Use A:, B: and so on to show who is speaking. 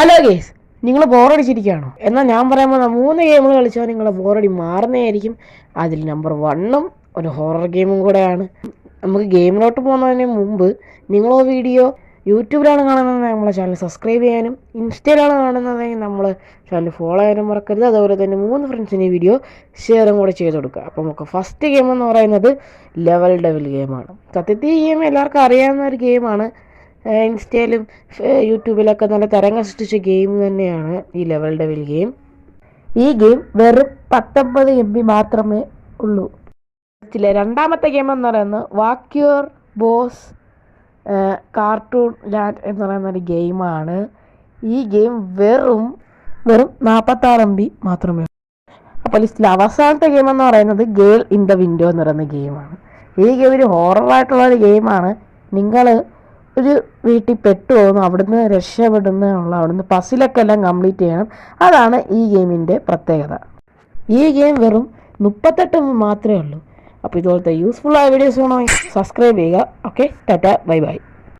A: Hello guys നിങ്ങൾ ബോറടിച്ചിരിക്കുകയാണോ എന്നാൽ ഞാൻ പറയാൻ പോകുന്ന മൂന്ന് ഗെയിമുകൾ കളിച്ചാൽ നിങ്ങൾ ബോറടി മാറുന്നതായിരിക്കും. അതിൽ നമ്പർ വണ്ണും ഒരു ഹൊറർ ഗെയിമും കൂടെയാണ്. നമുക്ക് ഗെയിമിലോട്ട് പോകുന്നതിന് മുമ്പ് നിങ്ങൾ വീഡിയോ യൂട്യൂബിലാണ് കാണുന്നത് നമ്മളെ ചാനൽ സബ്സ്ക്രൈബ് ചെയ്യാനും ഇൻസ്റ്റയിലാണ് കാണുന്നതെങ്കിൽ നമ്മൾ ചാനൽ ഫോളോ ചെയ്യാനും മറക്കരുത്. അതുപോലെ തന്നെ മൂന്ന് ഫ്രണ്ട്സിന് വീഡിയോ ഷെയറും കൂടെ ചെയ്ത് കൊടുക്കുക. അപ്പോൾ നമുക്ക് ഫസ്റ്റ് ഗെയിം എന്ന് പറയുന്നത് ലെവൽ ഡെവൽ ഗെയിമാണ് സത്യത്തിൽ ഈ ഗെയിം എല്ലാവർക്കും അറിയാവുന്ന ഒരു ഗെയിമാണ് ഇൻസ്റ്റയിലും യൂട്യൂബിലൊക്കെ നല്ല തരംഗം സൃഷ്ടിച്ച ഗെയിം തന്നെയാണ് ഈ ലെവൽ ഡെവിൽ ഗെയിം. ഈ ഗെയിം വെറും പത്തൊമ്പത് എം ബി മാത്രമേ ഉള്ളൂ. ലിസ്റ്റിലെ രണ്ടാമത്തെ ഗെയിം എന്ന് പറയുന്നത് വാക്യൂർ ബോസ് കാർട്ടൂൺ ലാൻഡ് എന്ന് പറയുന്ന ഒരു ഗെയിമാണ്. ഈ ഗെയിം വെറും വെറും നാൽപ്പത്താറ് എം ബി മാത്രമേ അപ്പോൾ ലിസ്റ്റിൽ അവസാനത്തെ ഗെയിം എന്ന് പറയുന്നത് ഗേൾ ഇൻ ദ വിൻഡോ എന്ന് പറയുന്ന ഗെയിമാണ്. ഈ ഗെയിം ഒരു ഹോററായിട്ടുള്ള ഒരു ഗെയിമാണ്. നിങ്ങൾ ഒരു വീട്ടിൽ പെട്ടു പോകുന്നു അവിടുന്ന് രക്ഷപ്പെടുന്നുള്ള അവിടുന്ന് പസിലൊക്കെ എല്ലാം കംപ്ലീറ്റ് ചെയ്യണം. അതാണ് ഈ ഗെയിമിന്റെ പ്രത്യേകത. ഈ ഗെയിം വെറും മുപ്പത്തെട്ട് മാത്രമേ ഉള്ളൂ. അപ്പോൾ ഇതുപോലത്തെ യൂസ്ഫുൾ ആയ വീഡിയോസ് വേണമെങ്കിൽ സബ്സ്ക്രൈബ് ചെയ്യുക. Okay tata bye bye.